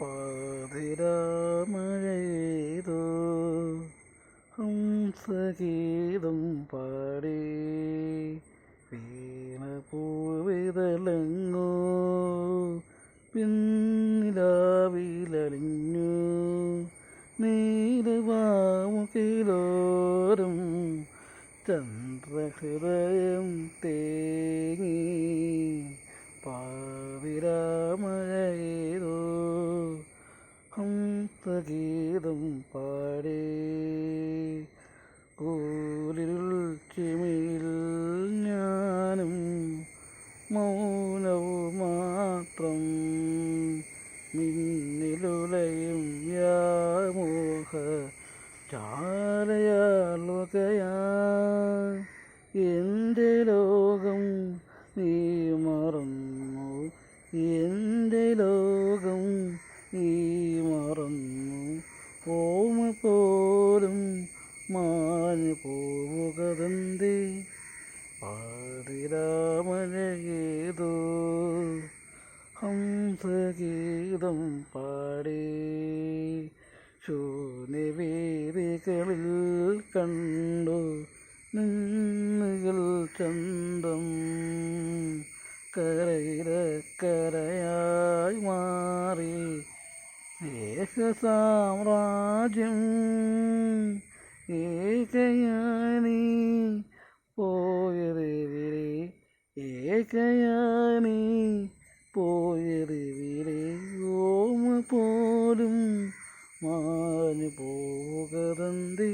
പാതിരാമഴയേതോ ഹംസഗീതം പാടി. വീണപൂവിതളങ്ങോ പിന്നിലാവിലലിഞ്ഞു. നീലവാമുകിലോരം ചന്ദ്രഹൃദയം തേങ്ങി. ഹംസഗീതം പാടി. കൂലിൽ ചിമിയിൽ ഞാനും മൗനവും മാത്രം മിന്നിലുലയും വ്യാമോഹ ചാലയാലുകയാ എന്റെ ലോകം നീ മറന്നു. പാതിരാമഴയേതോ ഹംസഗീതം പാടി. ശൂന്യവേദികളിൽ കണ്ടു നിന്നുകൾ ചന്തം കരയിലക്കരയായി മാറി. ദേശസാമ്രാജ്യം ഏകയാനി കയാനേ പോയറിവിലെ ഓമ പോലും മാനു പോകതന്തി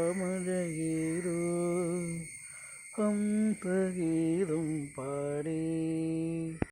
പാതിരാമഴയിരു ഹംസഗീതം പാടേ